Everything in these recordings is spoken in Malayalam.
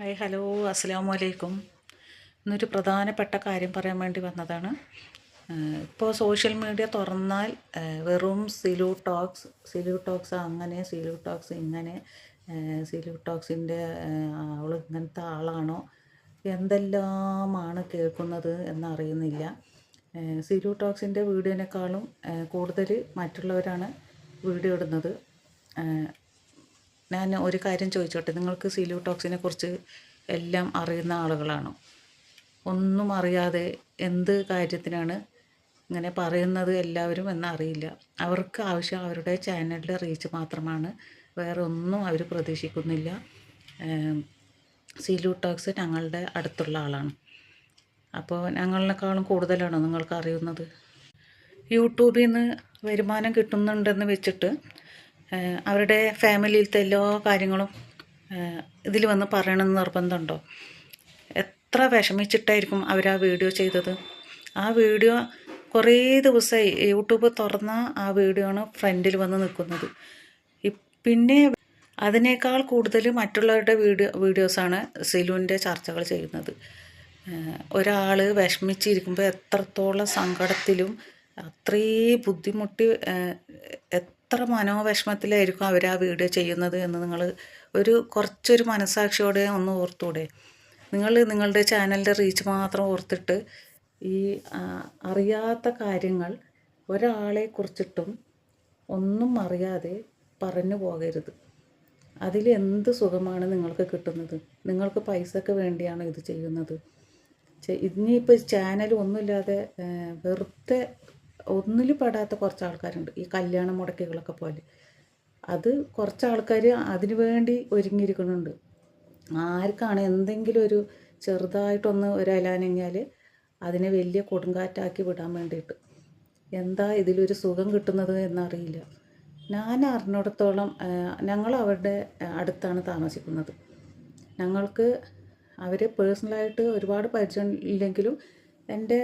ഹായ് ഹലോ അസ്സലാമു അലൈക്കും ഇന്നൊരു പ്രധാനപ്പെട്ട കാര്യം പറയാൻ വേണ്ടി വന്നതാണ്. ഇപ്പോൾ സോഷ്യൽ മീഡിയ തുറന്നാൽ വെറും സിലു ടോക്സ് സിലു ടോക്സ് അങ്ങനെ സിലു ടോക്സ് ഇങ്ങനെ സിലു ടോക്സിന്റെ അവൾ ഇങ്ങനത്തെ ആളാണോ? എന്തെല്ലാമാണ് കേൾക്കുന്നത് എന്നറിയുന്നില്ല. സിലു ടോക്സിന്റെ വീഡിയോനേക്കാളും കൂടുതൽ മറ്റുള്ളവരാണ് വീഡിയോ ഇടുന്നത്. ഞാൻ ഒരു കാര്യം ചോദിച്ചോട്ടെ? നിങ്ങൾക്ക് സിലു ടോക്സിനെ കുറിച്ച് എല്ലാം അറിയുന്ന ആളുകളാണോ? ഒന്നും അറിയാതെ എന്ത് കാര്യത്തിനാണ് ഇങ്ങനെ പറയുന്നത് എല്ലാവരും എന്നറിയില്ല അവർക്ക് ആവശ്യം അവരുടെ ചാനലിന്റെ റീച്ച് മാത്രമാണ്. വേറെ ഒന്നും അവർ പ്രതീക്ഷിക്കുന്നില്ല. സിലു ടോക്സ് ഞങ്ങളുടെ അടുത്തുള്ള ആളാണ്. അപ്പോൾ ഞങ്ങളെക്കാളും കൂടുതലാണോ നിങ്ങൾക്ക് അറിയുന്നത്? യൂട്യൂബിൽ നിന്ന് വരുമാനം കിട്ടുന്നുണ്ടെന്ന് വെച്ചിട്ട് അവരുടെ ഫാമിലിയിലത്തെ എല്ലാ കാര്യങ്ങളും ഇതിൽ വന്ന് പറയണമെന്ന് നിർബന്ധമുണ്ടോ? എത്ര വിഷമിച്ചിട്ടായിരിക്കും അവർ ആ വീഡിയോ ചെയ്തത്? ആ വീഡിയോ കുറേ ദിവസമായി യൂട്യൂബ് തുറന്ന ആ വീഡിയോ ആണ് ഫ്രണ്ടിൽ വന്ന് നിൽക്കുന്നത്. പിന്നെ അതിനേക്കാൾ കൂടുതൽ മറ്റുള്ളവരുടെ വീഡിയോ വീഡിയോസാണ് സിലുവിന്റെ ചർച്ചകൾ ചെയ്യുന്നത്. ഒരാൾ വിഷമിച്ചിരിക്കുമ്പോൾ എത്രത്തോളം സങ്കടത്തിലും അത്രയും ബുദ്ധിമുട്ടി എത്ര മനോവിഷമത്തിലായിരിക്കും അവർ ആ വീഡിയോ ചെയ്യുന്നത് എന്ന് നിങ്ങൾ ഒരു കുറച്ചൊരു മനസാക്ഷിയോടെ ഒന്ന് ഓർത്തൂടെ. നിങ്ങൾ നിങ്ങളുടെ ചാനലിന്റെ റീച്ച് മാത്രം ഓർത്തിട്ട് ഈ അറിയാത്ത കാര്യങ്ങൾ ഒരാളെ കുറിച്ചിട്ടും ഒന്നും അറിയാതെ പറഞ്ഞു പോകരുത്. അതിൽ എന്ത് സുഖമാണ് നിങ്ങൾക്ക് കിട്ടുന്നത്? നിങ്ങൾക്ക് പൈസക്ക് വേണ്ടിയാണ് ഇത് ചെയ്യുന്നത്. ഇനിയിപ്പോൾ ചാനൽ ഒന്നുമില്ലാതെ വെറുതെ ഒന്നിലും പെടാത്ത കുറച്ച് ആൾക്കാരുണ്ട് ഈ കല്യാണ മുടക്കികളൊക്കെ പോലെ. അത് കുറച്ച് ആൾക്കാർ അതിനു വേണ്ടി ഒരുങ്ങിയിരിക്കുന്നുണ്ട്. ആർക്കാണ് എന്തെങ്കിലും ഒരു ചെറുതായിട്ടൊന്ന് ഒരു അലാനങ്ങിയാൽ അതിനെ വലിയ കൊടുങ്കാറ്റാക്കി വിടാൻ വേണ്ടിയിട്ട്. എന്താ ഇതിലൊരു സുഖം കിട്ടുന്നത് എന്നറിയില്ല. ഞാൻ അറിഞ്ഞിടത്തോളം ഞങ്ങൾ അവരുടെ അടുത്താണ് താമസിക്കുന്നത്. ഞങ്ങൾക്ക് അവരെ പേഴ്സണലായിട്ട് ഒരുപാട് പരിചയം ഇല്ലെങ്കിലും എന്റെ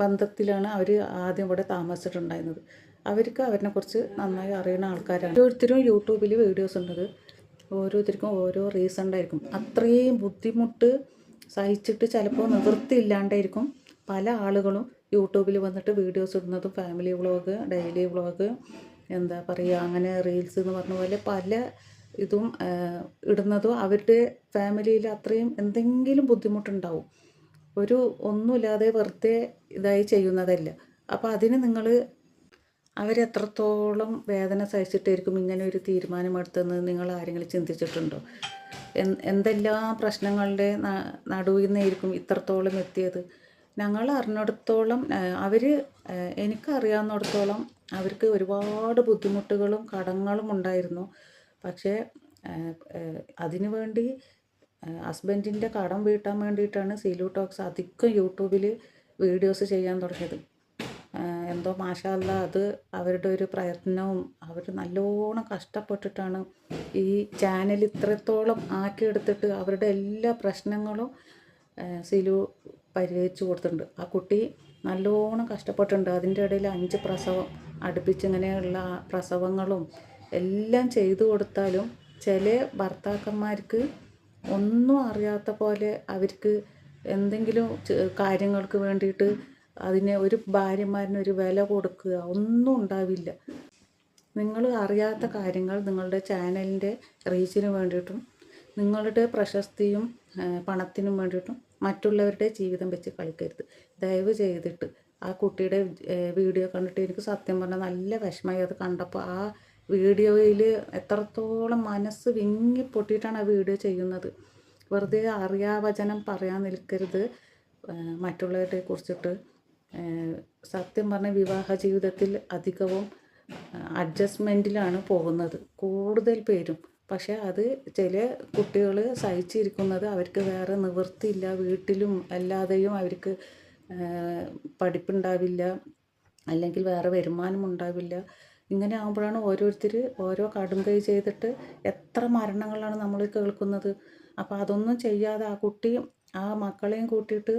ബന്ധത്തിലാണ് അവർ ആദ്യം ഇവിടെ താമസിച്ചിട്ടുണ്ടായിരുന്നത്. അവർക്ക് അവരിനെക്കുറിച്ച് നന്നായി അറിയുന്ന ആൾക്കാരാണ്. ഓരോരുത്തരും യൂട്യൂബിൽ വീഡിയോസ് ഉണ്ടത് ഓരോരുത്തർക്കും ഓരോ റീസൺ ഉണ്ടായിരിക്കും അത്രയും ബുദ്ധിമുട്ട് സഹിച്ചിട്ട് ചിലപ്പോൾ നിവൃത്തിയില്ലാണ്ടായിരിക്കും പല ആളുകളും യൂട്യൂബിൽ വന്നിട്ട് വീഡിയോസ് ഇടുന്നതും ഫാമിലി വ്ളോഗ് ഡെയിലി വ്ളോഗ് എന്താ പറയുക അങ്ങനെ റീൽസ് എന്ന് പറഞ്ഞ പോലെ പല ഇതും ഇടുന്നതും അവരുടെ ഫാമിലിയിൽ അത്രയും എന്തെങ്കിലും ബുദ്ധിമുട്ടുണ്ടാവും. ഒരു ഒന്നുമില്ലാതെ വെറുതെ ഇതായി ചെയ്യുന്നതല്ല. അപ്പോൾ അതിന് നിങ്ങൾ അവരെത്രത്തോളം വേദന സഹിച്ചിട്ടായിരിക്കും ഇങ്ങനെ ഒരു തീരുമാനമെടുത്തെന്ന് നിങ്ങൾ ആരെങ്കിലും ചിന്തിച്ചിട്ടുണ്ടോ? എന്തെല്ലാം പ്രശ്നങ്ങളുടെ നടുവിൽ നിന്നായിരിക്കും ഇത്രത്തോളം എത്തിയത്? ഞങ്ങൾ അറിഞ്ഞിടത്തോളം അവർ എനിക്കറിയാവുന്നിടത്തോളം അവർക്ക് ഒരുപാട് ബുദ്ധിമുട്ടുകളും കടങ്ങളും ഉണ്ടായിരുന്നു. പക്ഷേ അതിനു വേണ്ടി ഹസ്ബൻഡിന്റെ കടം വീട്ടാൻ വേണ്ടിയിട്ടാണ് സീലു ടോക്സ് അധികം യൂട്യൂബിൽ വീഡിയോസ് ചെയ്യാൻ തുടങ്ങിയത്. എന്തോ മാഷല്ല അത് അവരുടെ ഒരു പ്രയത്നവും അവർ നല്ലോണം കഷ്ടപ്പെട്ടിട്ടാണ് ഈ ചാനൽ ഇത്രത്തോളം ആക്കിയെടുത്തിട്ട് അവരുടെ എല്ലാ പ്രശ്നങ്ങളും സീലു പരിഹരിച്ചു കൊടുത്തിട്ടുണ്ട്. ആ കുട്ടി നല്ലോണം കഷ്ടപ്പെട്ടിട്ടുണ്ട്. അതിന്റെ ഇടയിൽ അഞ്ച് പ്രസവം അടുപ്പിച്ച് ഇങ്ങനെയുള്ള പ്രസവങ്ങളും എല്ലാം ചെയ്തു കൊടുത്താലും ചില ഭർത്താക്കന്മാർക്ക് ഒന്നും അറിയാത്ത പോലെ അവർക്ക് എന്തെങ്കിലും കാര്യങ്ങൾക്ക് വേണ്ടിയിട്ട് അതിനെ ഒരു ഭാര്യമാരിന് ഒരു വില കൊടുക്കുക ഒന്നും ഉണ്ടാവില്ല. നിങ്ങൾ അറിയാത്ത കാര്യങ്ങൾ നിങ്ങളുടെ ചാനലിന്റെ റീച്ചിന് വേണ്ടിയിട്ടും നിങ്ങളുടെ പ്രശസ്തിയും പണത്തിനും വേണ്ടിയിട്ടും മറ്റുള്ളവരുടെ ജീവിതം വെച്ച് കളിക്കരുത്. ദയവ് ചെയ്തിട്ട് ആ കുട്ടിയുടെ വീഡിയോ കണ്ടിട്ട് എനിക്ക് സത്യം പറഞ്ഞാൽ നല്ല വിഷമമായി അത് കണ്ടപ്പോൾ ആ വീഡിയോയിൽ എത്രത്തോളം മനസ്സ് വിങ്ങി പൊട്ടിയിട്ടാണ് ആ വീഡിയോ ചെയ്യുന്നത്. വെറുതെ അറിയാവചനം പറയാൻ നിൽക്കരുത് മറ്റുള്ളവരെ കുറിച്ചിട്ട്. സത്യം പറഞ്ഞ വിവാഹ ജീവിതത്തിൽ അധികവും അഡ്ജസ്റ്റ്മെന്റിലാണ് പോകുന്നത് കൂടുതൽ പേരും. പക്ഷേ അത് ചില കുട്ടികൾ സഹിച്ചിരിക്കുന്നത് അവർക്ക് വേറെ നിവൃത്തിയില്ല വീട്ടിലും അല്ലാതെയും അവർക്ക് പഠിപ്പുണ്ടാവില്ല അല്ലെങ്കിൽ വേറെ വരുമാനം ഉണ്ടാവില്ല. ഇങ്ങനെ ആകുമ്പോഴാണ് ഓരോരുത്തർ ഓരോ കടും കൈ ചെയ്തിട്ട് എത്ര മരണങ്ങളാണ് നമ്മൾ കേൾക്കുന്നത്. അപ്പോൾ അതൊന്നും ചെയ്യാതെ ആ കുട്ടിയും ആ മക്കളെയും കൂട്ടിയിട്ട്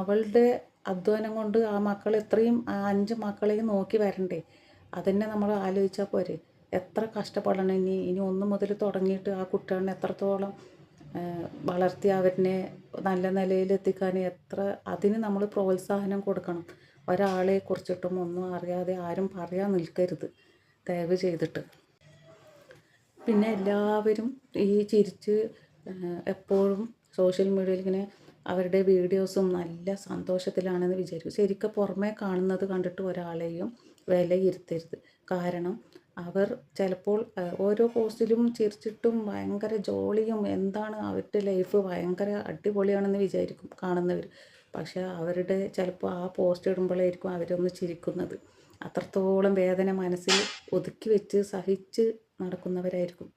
അവളുടെ അധ്വാനം കൊണ്ട് ആ മക്കൾ എത്രയും ആ അഞ്ച് മക്കളെയും നോക്കി വരണ്ടേ? അതന്നെ നമ്മൾ ആലോചിച്ചാൽ പോരെ. എത്ര കഷ്ടപ്പെടണം ഇനി ഇനി ഒന്ന് മുതൽ തുടങ്ങിയിട്ട് ആ കുട്ടികളെ എത്രത്തോളം വളർത്തി അവരിനെ നല്ല നിലയിലെത്തിക്കാൻ എത്ര അതിന് നമ്മൾ പ്രോത്സാഹനം കൊടുക്കണം. ഒരാളെ കുറിച്ചിട്ടും ഒന്നും അറിയാതെ ആരും പറയാൻ നിൽക്കരുത്. ദയവ് ചെയ്തിട്ട്. പിന്നെ എല്ലാവരും ഈ ചിരിച്ച് എപ്പോഴും സോഷ്യൽ മീഡിയയിൽ ഇങ്ങനെ അവരുടെ വീഡിയോസും നല്ല സന്തോഷത്തിലാണെന്ന് വിചാരിക്കും. ശരിക്കും പുറമേ കാണുന്നത് കണ്ടിട്ട് ഒരാളെയും വിലയിരുത്തരുത്. കാരണം അവർ ചിലപ്പോൾ ഓരോ പോസ്റ്റിലും ചിരിച്ചിട്ടും ഭയങ്കര ജോളിയും എന്താണ് അവരുടെ ലൈഫ് ഭയങ്കര അടിപൊളിയാണെന്ന് വിചാരിക്കും കാണുന്നവർ. പക്ഷേ അവരുടെ ചിലപ്പോൾ ആ പോസ്റ്റ് ഇടുമ്പോഴായിരിക്കും അവരൊന്ന് ചിരിക്കുന്നത്. അത്രത്തോളം വേദന മനസ്സിൽ ഒതുക്കി വെച്ച് സഹിച്ച് നടക്കുന്നവരായിരിക്കും.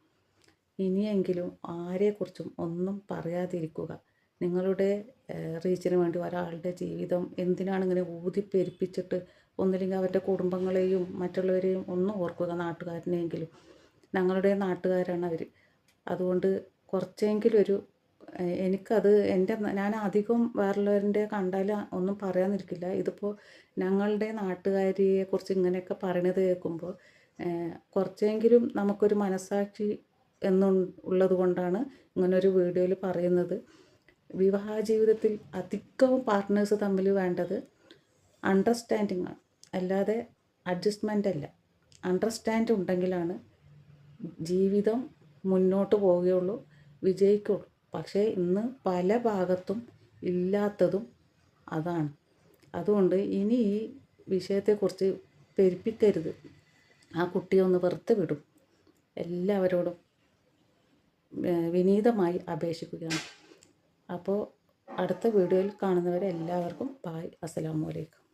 ഇനിയെങ്കിലും ആരെക്കുറിച്ചും ഒന്നും പറയാതിരിക്കുക. നിങ്ങളുടെ റീച്ചിന് വേണ്ടി ഒരാളുടെ ജീവിതം എന്തിനാണ് ഇങ്ങനെ ഊതിപ്പെരുപ്പിച്ചിട്ട് ഒന്നില്ലെങ്കിൽ അവരുടെ കുടുംബങ്ങളെയും മറ്റുള്ളവരെയും ഒന്നും ഓർക്കുക നാട്ടുകാരനെയെങ്കിലും. ഞങ്ങളുടെ നാട്ടുകാരാണ് അവർ അതുകൊണ്ട് കുറച്ചെങ്കിലും ഒരു എനിക്കത് എന്റെ ഞാൻ അധികം വേറുള്ളവരുടെ കണ്ടാൽ ഒന്നും പറയാനിരിക്കില്ല. ഇതിപ്പോൾ ഞങ്ങളുടെ നാട്ടുകാരിയെ കുറിച്ച് ഇങ്ങനെയൊക്കെ പറയണത് കേൾക്കുമ്പോൾ കുറച്ചെങ്കിലും നമുക്കൊരു മനസാക്ഷി എന്നു ഉള്ളത് കൊണ്ടാണ് ഇങ്ങനൊരു വീഡിയോയിൽ പറയുന്നത്. വിവാഹ ജീവിതത്തിൽ അധികവും പാർട്ട്നേഴ്സ് തമ്മിൽ വേണ്ടത് അണ്ടർസ്റ്റാൻഡിങ് ആണ്. അല്ലാതെ അഡ്ജസ്റ്റ്മെന്റ് അല്ല. അണ്ടർസ്റ്റാൻഡ് ഉണ്ടെങ്കിലാണ് ജീവിതം മുന്നോട്ട് പോവുകയുള്ളൂ വിജയിക്കുള്ളൂ പക്ഷേ ഇന്ന് പല ഭാഗത്തും ഇല്ലാത്തതും അതാണ്. അതുകൊണ്ട് ഇനി ഈ വിഷയത്തെക്കുറിച്ച് പെരുപ്പിക്കരുത്. ആ കുട്ടിയെ ഒന്ന് വെറുത്ത് വിടും. എല്ലാവരോടും വിനീതമായി അപേക്ഷിക്കുകയാണ്. അപ്പോൾ അടുത്ത വീഡിയോയിൽ കാണുന്നവരെ എല്ലാവർക്കും ബായ് അസ്സലാമു അലൈക്കും.